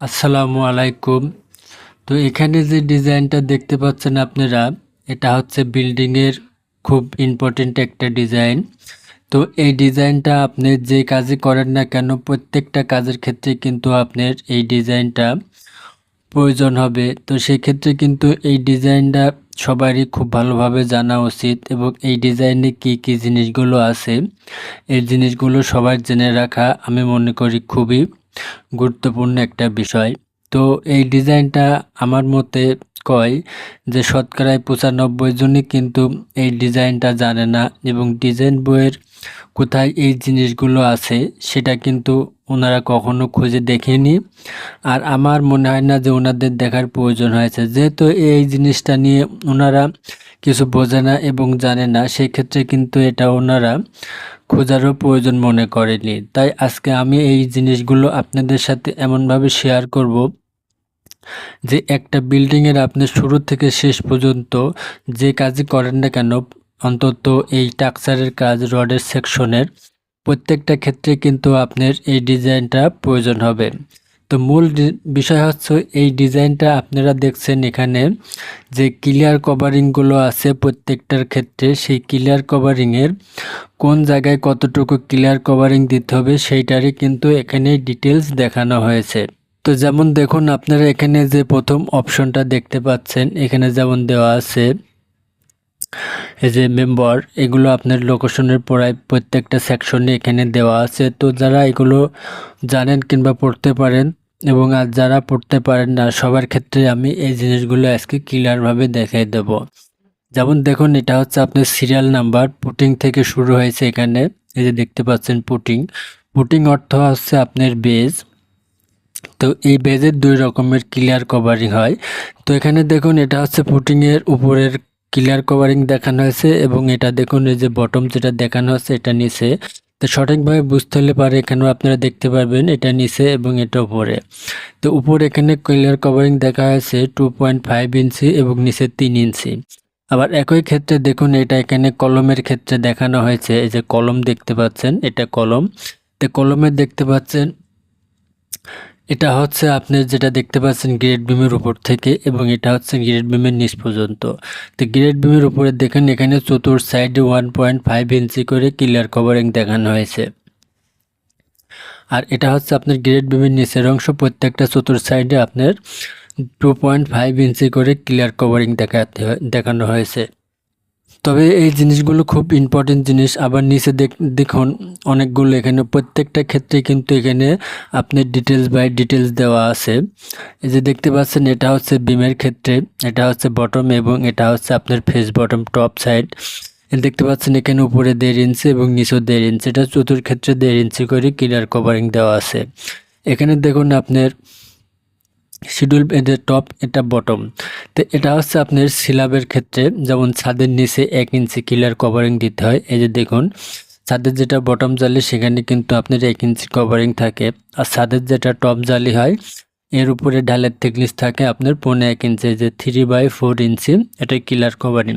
আসসালামু আলাইকুম। তো এখানে যে ডিজাইনটা দেখতে পাচ্ছেন আপনারা, এটা হচ্ছে বিল্ডিংয়ের খুব ইম্পর্টেন্ট একটা ডিজাইন। তো এই ডিজাইনটা আপনি যে কাজই করেন না কেন, প্রত্যেকটা কাজের ক্ষেত্রে কিন্তু আপনার এই ডিজাইনটা প্রয়োজন হবে। তো সেক্ষেত্রে কিন্তু এই ডিজাইনটা সবারই খুব ভালোভাবে জানা উচিত এবং এই ডিজাইনে কি কি জিনিসগুলো আছে, এই জিনিসগুলো সবার জেনে রাখা আমি মনে করি খুবই গুরুত্বপূর্ণ একটা বিষয়। তো এই ডিজাইনটা আমার মতে কয় যে শতকরায় পঁচানব্বই জনই কিন্তু এই ডিজাইনটা জানে না এবং ডিজাইন বইয়ের কোথায় এই জিনিসগুলো আছে সেটা কিন্তু ওনারা কখনো খুঁজে দেখেনি। আর আমার মনে হয় না যে ওনাদের দেখার প্রয়োজন হয়েছে। যেহেতু এই জিনিসটা নিয়ে ওনারা কিছু বোঝে না এবং জানে না সেই ক্ষেত্রে কিন্তু এটা ওনারা খোঁজারও প্রয়োজন মনে করেনি। তাই আজকে আমি এই জিনিসগুলো আপনাদের সাথে এমনভাবে শেয়ার করব যে একটা বিল্ডিংয়ের আপনি শুরু থেকে শেষ পর্যন্ত যে কাজই করেন না কেন, অন্তত এই টাকচারের কাজ, রডের সেকশনের প্রত্যেকটা ক্ষেত্রে কিন্তু আপনার এই ডিজাইনটা প্রয়োজন হবে। তো মূল বিষয় হচ্ছে এই ডিজাইনটা আপনারা দেখছেন এখানে যে ক্লিয়ার কভারিংগুলো আছে প্রত্যেকটার ক্ষেত্রে। সেই ক্লিয়ার কভারিংয়ের কোন জায়গায় কতটুকু ক্লিয়ার কভারিং দিতে হবে সেইটারই কিন্তু এখানে ডিটেলস দেখানো হয়েছে। তো যেমন দেখুন, আপনারা এখানে যে প্রথম অপশনটা দেখতে পাচ্ছেন, এখানে যেমন দেওয়া আছে, এই যে মেম্বার এগুলো আপনার লোকেশনের পড়ায় প্রত্যেকটা সেকশনে এখানে দেওয়া আছে। তো যারা এগুলো জানেন কিংবা পড়তে পারেন এবং আর যারা পড়তে পারেন না, সবার ক্ষেত্রে আমি এই জিনিসগুলো আজকে ক্লিয়ারভাবে দেখাই দেব। যেমন দেখুন, এটা হচ্ছে আপনার সিরিয়াল নাম্বার পুটিং থেকে শুরু হয়েছে এখানে। এই যে দেখতে পাচ্ছেন পুটিং পুটিং অর্থ হচ্ছে আপনার বেজ তো এই বেজের দুই রকমের ক্লিয়ার কভারিং হয়। তো এখানে দেখুন, এটা হচ্ছে পুটিংয়ের উপরের ক্লিয়ার কভারিং দেখানো হয়েছে এবং এটা দেখুন, এই যে বটম যেটা দেখানো হচ্ছে, এটা নিচে। তো সঠিকভাবে বুঝতে হলে পারে, এখানেও আপনারা দেখতে পারবেন, এটা নিচে এবং এটা উপরে। তো উপরে এখানে ক্লিয়ার কভারিং দেখা হয়েছে টু পয়েন্ট ফাইভ ইঞ্চি এবং নিচে তিন ইঞ্চি। আবার একই ক্ষেত্রে দেখুন, এটা এখানে কলমের ক্ষেত্রে দেখানো হয়েছে, এই যে কলম দেখতে পাচ্ছেন, এটা কলম। তো কলমে দেখতে পাচ্ছেন এটা হচ্ছে আপনি যেটা দেখতে পাচ্ছেন গ্রেড বিমের উপর থেকে এবং এটা হচ্ছে গ্রেড বিমের নিচ পর্যন্ত। তো গ্রেড বিমের উপরে দেখেন এখানে চতুর সাইডে ওয়ান পয়েন্ট ফাইভ ইঞ্চি করে ক্লিয়ার কভারিং দেখানো হয়েছে। আর এটা হচ্ছে আপনার গ্রেড বিমের নিচের অংশ, প্রত্যেকটা চতুর সাইডে আপনার টু পয়েন্ট ফাইভ ইঞ্চি করে ক্লিয়ার কভারিং দেখাতে দেখানো হয়েছে। তবে এই জিনিসগুলো খুব ইম্পর্টেন্ট জিনিস। আবার নিচে দেখুন, অনেকগুলো এখানে, প্রত্যেকটা ক্ষেত্রে কিন্তু এখানে আপনার ডিটেলস বাই ডিটেলস দেওয়া আছে। এই যে দেখতে পাচ্ছেন, এটা হচ্ছে বিমের ক্ষেত্রে, এটা হচ্ছে বটম এবং এটা হচ্ছে আপনার ফেস বটম টপ সাইড দেখতে পাচ্ছেন, এখানে উপরে দেড় ইঞ্চি এবং নিচেও দেড় ইঞ্চি এটা চতুর ক্ষেত্রে দেড় ইঞ্চি করে ক্লিয়ার কভারিং দেওয়া আছে। এখানে দেখুন, আপনার শিডিউল এদের টপ এটা বটম তো এটা হচ্ছে আপনার সিলাবের ক্ষেত্রে, যেমন ছাদের নিচে এক ইঞ্চি কিলার কভারিং দিতে হয়। এই যে দেখুন, ছাদের যেটা বটম জালি, সেখানে কিন্তু আপনার এক ইঞ্চি কভারিং থাকে। আর ছাদের যেটা টপ জালি হয়, এর উপরে ঢালের থিকনেস থাকে আপনার পনেরো এক ইঞ্চি যে থ্রি বাই ফোর ইঞ্চি এটা কিলার কভারিং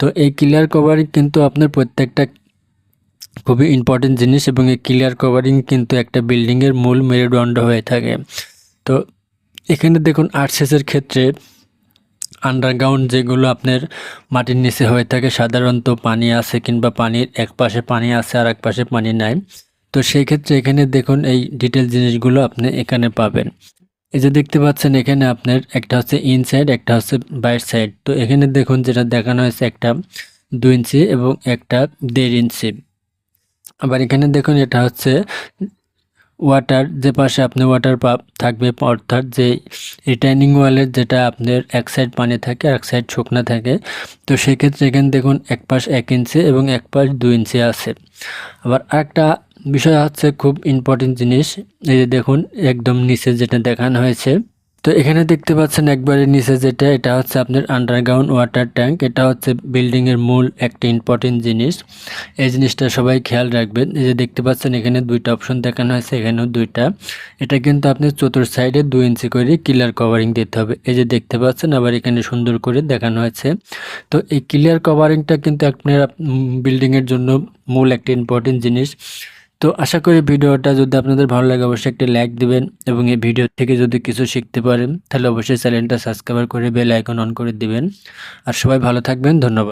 তো এই ক্লিয়ার কভারিং কিন্তু আপনার প্রত্যেকটা খুবই ইম্পর্টেন্ট জিনিস এবং এই ক্লিয়ার কভারিং কিন্তু একটা বিল্ডিংয়ের মূল মেরুদণ্ড হয়ে থাকে। তো এখানে দেখুন আর্টসেসের ক্ষেত্রে আন্ডারগ্রাউন্ড যেগুলো আপনার মাটির নিচে হয়ে থাকে, সাধারণত পানি আছে কিংবা পানির এক পাশে পানি আছে আর এক পাশে পানি নাই। তো সেই ক্ষেত্রে এখানে দেখুন এই ডিটেল জিনিসগুলো আপনি এখানে পাবেন। এই যে দেখতে পাচ্ছেন এখানে আপনার একটা হচ্ছে ইনসাইড একটা হচ্ছে বাইর সাইড তো এখানে দেখুন যেটা দেখানো হয়েছে একটা দুই ইঞ্চি এবং একটা দেড় ইঞ্চি আবার এখানে দেখুন এটা হচ্ছে ওয়াটার যে পাশে আপনি ওয়াটার পাম্প থাকবে, অর্থাৎ যে রিটার্নিং ওয়ালের যেটা আপনার এক সাইড পানি থাকে এক সাইড শুকনা থাকে, তো সেক্ষেত্রে এখানে দেখুন এক পাশ এক ইঞ্চি এবং এক পাশ দুই ইঞ্চি আছে। আবার একটা বিষয় হচ্ছে খুব ইম্পর্টেন্ট জিনিস, এই যে দেখুন একদম নিচে যেটা দেখানো হয়েছে তো এখানে দেখতে পাচ্ছেন একবারে নিচে যেটা, এটা হচ্ছে আপনার আন্ডারগ্রাউন্ড ওয়াটার ট্যাঙ্ক এটা হচ্ছে বিল্ডিংয়ের মূল একটা ইম্পর্টেন্ট জিনিস। এই জিনিসটা সবাই খেয়াল রাখবেন। এই যে দেখতে পাচ্ছেন এখানে দুইটা অপশন দেখানো হয়েছে, এখানেও দুইটা। এটা কিন্তু আপনি চতুর সাইডে দুই ইঞ্চি করে ক্লিয়ার কভারিং দিতে হবে। এই যে দেখতে পাচ্ছেন, আবার এখানে সুন্দর করে দেখানো হয়েছে। তো এই ক্লিয়ার কভারিংটা কিন্তু আপনার বিল্ডিংয়ের জন্য মূল একটা ইম্পর্টেন্ট জিনিস। তো আশা করি ভিডিওটা যদি আপনাদের ভালো লাগে, অবশ্যই একটা লাইক দিবেন এবং এই ভিডিও থেকে যদি কিছু শিখতে পারেন, তাহলে অবশ্যই চ্যানেলটা সাবস্ক্রাইব করে বেল আইকন অন করে দিবেন। আর সবাই ভালো থাকবেন, ধন্যবাদ।